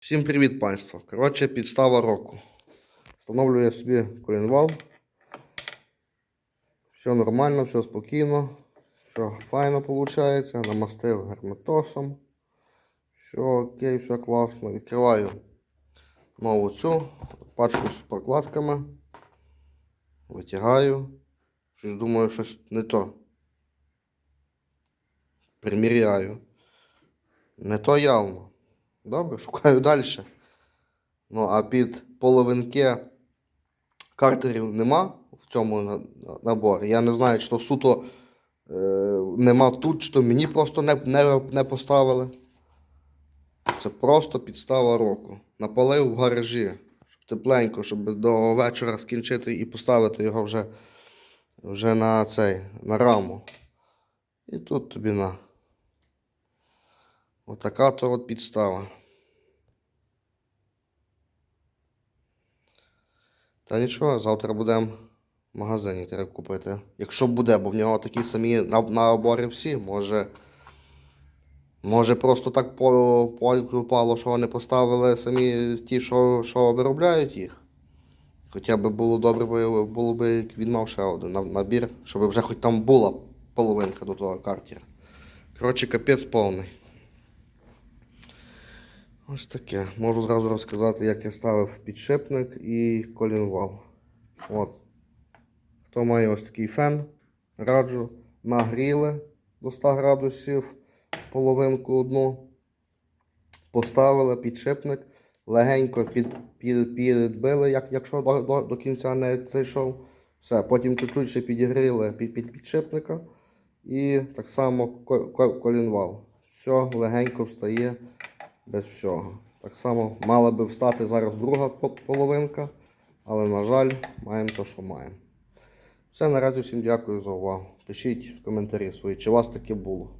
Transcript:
Всім привіт, панство. Коротше, підстава року. Встановлюю собі колінвал. Все нормально, все спокійно, все файно виходить. Намастив герметосом. Все окей, все класно. Відкриваю нову цю пачку з прокладками. Витягаю. Щось думаю, щось не то. Приміряю. Не то явно. Добре, шукаю далі. Ну, а під половинки картерів нема в цьому на- на- наборі. Я не знаю, чи то суто е, нема тут, чи то мені просто не, не, не поставили. Це просто підстава року. Напалив в гаражі, щоб тепленько, щоб до вечора скінчити і поставити його вже, вже на цей, на раму. І тут тобі на. Отака то от підстава. Та нічого, завтра будемо в магазині треба купити. Якщо буде, бо в нього такі самі на- набори всі, може. Може просто так по, попало, що вони поставили самі ті, що, що виробляють їх. Хоча б було добре, було б, він мав ще один набір, щоб вже хоч там була половинка до того картера. Коротше, капець повний. Ось таке. Можу зразу розказати, як я ставив підшипник і колінвал. От. Хто має ось такий фен, раджу, нагріли до 100 градусів половинку одну. Поставили підшипник, легенько під, під, підбили, як, якщо до, до, до кінця не зайшов. Все, потім чуть-чуть ще підігріли під, під підшипника. І так само ко- ко- колінвал. Все легенько встає без всього. Так само мала би встати зараз друга половинка, але, на жаль, маємо те, що маємо. Все, наразі всім дякую за увагу. Пишіть в коментарі свої, чи у вас таке було.